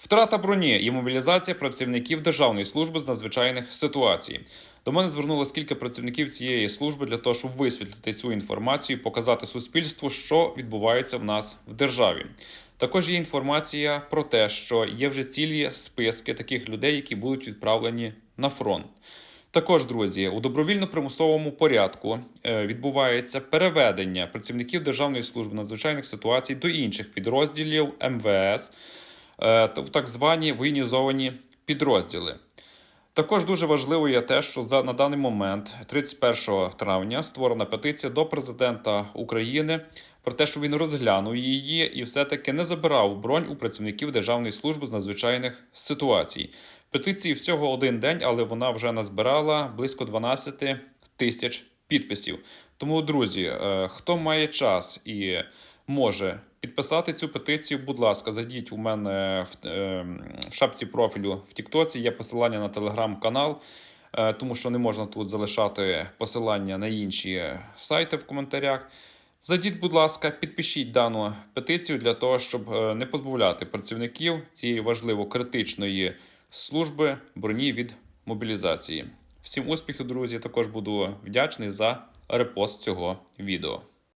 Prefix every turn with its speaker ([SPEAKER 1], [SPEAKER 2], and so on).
[SPEAKER 1] Втрата броні і мобілізація працівників Державної служби з надзвичайних ситуацій. До мене звернулося кілька працівників цієї служби для того, щоб висвітлити цю інформацію, і показати суспільству, що відбувається в нас в державі. Також є інформація про те, що є вже цілі списки таких людей, які будуть відправлені на фронт. Також, друзі, у добровільно-примусовому порядку е, відбувається переведення працівників Державної служби надзвичайних ситуацій до інших підрозділів МВС в так звані воєнізовані підрозділи. Також дуже важливо є те, що за на даний момент, 31 травня, створена петиція до президента України про те, що він розглянув її і все-таки не забирав бронь у працівників Державної служби з надзвичайних ситуацій. Петиції всього один день, але вона вже назбирала близько 12 тисяч підписів. Тому, друзі, е, хто має час і може підписати цю петицію, будь ласка, зайдіть у мене в, е, в шапці профілю в Тіктоці. Є посилання на телеграм-канал, е, тому що не можна тут залишати посилання на інші сайти в коментарях. Зайдіть, будь ласка, підпишіть дану петицію для того, щоб е, не позбавляти працівників цієї важливо критичної служби броні від мобілізації. Всім успіхів, друзі! Також буду вдячний за репост цього відео.